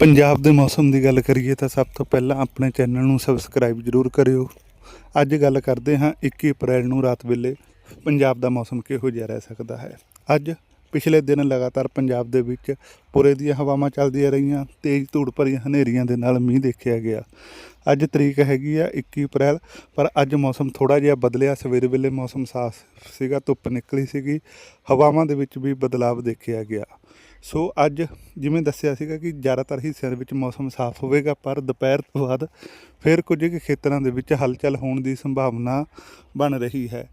ਪੰਜਾਬ ਦੇ ਮੌਸਮ ਦੀ ਗੱਲ ਕਰੀਏ ਤਾਂ ਸਭ ਤੋਂ ਪਹਿਲਾਂ ਆਪਣੇ ਚੈਨਲ ਨੂੰ ਸਬਸਕ੍ਰਾਈਬ ਜ਼ਰੂਰ ਕਰਿਓ। ਅੱਜ ਗੱਲ ਕਰਦੇ ਹਾਂ 21 ਅਪ੍ਰੈਲ ਨੂੰ ਰਾਤ ਵੇਲੇ ਪੰਜਾਬ ਦਾ ਮੌਸਮ ਕਿਹੋ ਜਿਹਾ ਰਹਿ ਸਕਦਾ ਹੈ। ਅੱਜ ਪਿਛਲੇ ਦਿਨ ਲਗਾਤਾਰ ਪੰਜਾਬ ਦੇ ਵਿੱਚ ਪੁਰੇ ਦੀਆਂ ਹਵਾਵਾਂ ਚੱਲਦੀਆਂ ਰਹੀਆਂ, ਤੇਜ਼ ਧੂੜ ਭਰੀਆਂ ਹਨੇਰੀਆਂ ਦੇ ਨਾਲ ਮੀਂਹ ਦੇਖਿਆ ਗਿਆ। ਅੱਜ ਤਰੀਕ ਹੈਗੀ ਆ 21 ਅਪ੍ਰੈਲ, ਪਰ ਅੱਜ ਮੌਸਮ ਥੋੜਾ ਜਿਹਾ ਬਦਲਿਆ। ਸਵੇਰੇ ਵੇਲੇ ਮੌਸਮ ਸਾਫ਼ ਸੀਗਾ, ਧੁੱਪ ਨਿਕਲੀ ਸੀਗੀ, ਹਵਾਵਾਂ ਦੇ ਵਿੱਚ ਵੀ ਬਦਲਾਵ ਦੇਖਿਆ ਗਿਆ। ਸੋ ਅੱਜ ਜਿਵੇਂ ਦੱਸਿਆ ਸੀਗਾ ਕਿ ਜ਼ਿਆਦਾਤਰ ਹਿੱਸਿਆਂ ਦੇ ਵਿੱਚ ਮੌਸਮ ਸਾਫ਼ ਹੋਵੇਗਾ, ਪਰ ਦੁਪਹਿਰ ਤੋਂ ਬਾਅਦ ਫਿਰ ਕੁਝ ਕੁ ਖੇਤਰਾਂ ਦੇ ਵਿੱਚ ਹਲਚਲ ਹੋਣ ਦੀ ਸੰਭਾਵਨਾ ਬਣ ਰਹੀ ਹੈ।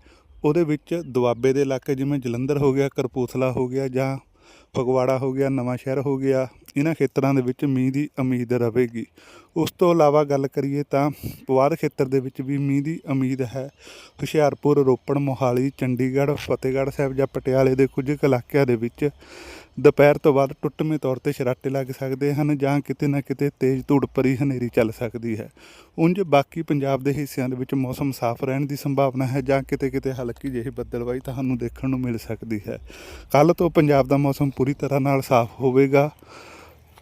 ਉਹਦੇ ਵਿੱਚ ਦੁਆਬੇ ਦੇ ਇਲਾਕੇ ਜਿਵੇਂ ਜਲੰਧਰ ਹੋ ਗਿਆ ਕਰਪੂਥਲਾ ਹੋ ਗਿਆ ਜਾਂ ਫਗਵਾੜਾ ਹੋ ਗਿਆ, ਨਵਾਂ ਸ਼ਹਿਰ ਹੋ ਗਿਆ, ਇਹਨਾਂ ਖੇਤਰਾਂ ਦੇ ਵਿੱਚ ਮੀਂਹ ਦੀ ਉਮੀਦ ਰਹੇਗੀ। ਉਸ ਤੋਂ ਇਲਾਵਾ ਗੱਲ ਕਰੀਏ ਤਾਂ ਪੁਆਧ ਖੇਤਰ ਦੇ ਵਿੱਚ ਵੀ ਮੀਂਹ ਦੀ ਉਮੀਦ ਹੈ। ਹੁਸ਼ਿਆਰਪੁਰ, ਰੋਪੜ, ਮੋਹਾਲੀ, ਚੰਡੀਗੜ੍ਹ, ਫਤਿਹਗੜ੍ਹ ਸਾਹਿਬ ਜਾਂ ਪਟਿਆਲੇ ਦੇ ਕੁਝ ਕੁ ਇਲਾਕਿਆਂ ਦੇ ਵਿੱਚ ਦੁਪਹਿਰ ਤੋਂ ਬਾਅਦ ਟੁੱਟਵੇਂ ਤੌਰ ਤੇ ਸ਼ਰਾਟੇ ਲੱਗ ਸਕਦੇ ਹਨ ਜਾਂ ਕਿਤੇ ਨਾ ਕਿਤੇ ਤੇਜ਼ ਧੂੜ ਭਰੀ ਹਨੇਰੀ ਚੱਲ ਸਕਦੀ ਹੈ। ਉਂਝ ਬਾਕੀ ਪੰਜਾਬ ਦੇ ਹਿੱਸਿਆਂ ਦੇ ਵਿੱਚ ਮੌਸਮ ਸਾਫ਼ ਰਹਿਣ ਦੀ ਸੰਭਾਵਨਾ ਹੈ ਜਾਂ ਕਿਤੇ ਕਿਤੇ ਹਲਕੀ ਜਿਹੀ ਬੱਦਲਵਾਈ ਤੁਹਾਨੂੰ ਦੇਖਣ ਨੂੰ ਮਿਲ ਸਕਦੀ ਹੈ। ਕੱਲ ਤੋਂ ਪੰਜਾਬ ਦਾ ਮੌਸਮ ਪੂਰੀ ਤਰ੍ਹਾਂ ਨਾਲ ਸਾਫ਼ ਹੋਵੇਗਾ।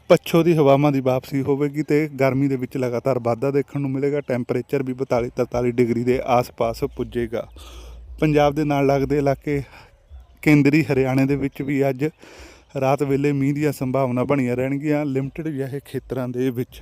ਪੱਛੋ ਦੀ ਹਵਾਵਾਂ ਦੀ ਵਾਪਸੀ ਹੋਵੇਗੀ ਤੇ ਗਰਮੀ ਦੇ ਵਿੱਚ ਲਗਾਤਾਰ ਵਾਧਾ ਦੇਖਣ ਨੂੰ ਮਿਲੇਗਾ। ਟੈਂਪਰੇਚਰ ਵੀ 42 43 ਡਿਗਰੀ ਦੇ ਆਸ-ਪਾਸ ਪੁੱਜੇਗਾ। ਪੰਜਾਬ ਦੇ ਨਾਲ ਲੱਗਦੇ ਇਲਾਕੇ ਕੇਂਦਰੀ ਹਰਿਆਣੇ ਦੇ ਵਿੱਚ ਵੀ ਅੱਜ ਰਾਤ ਵੇਲੇ ਮੀਂਹ ਦੀਆਂ ਸੰਭਾਵਨਾ ਬਣੀਆਂ ਰਹਿਣਗੀਆਂ ਲਿਮਟਿਡ ਵੀ ਇਹ ਖੇਤਰਾਂ ਦੇ ਵਿੱਚ।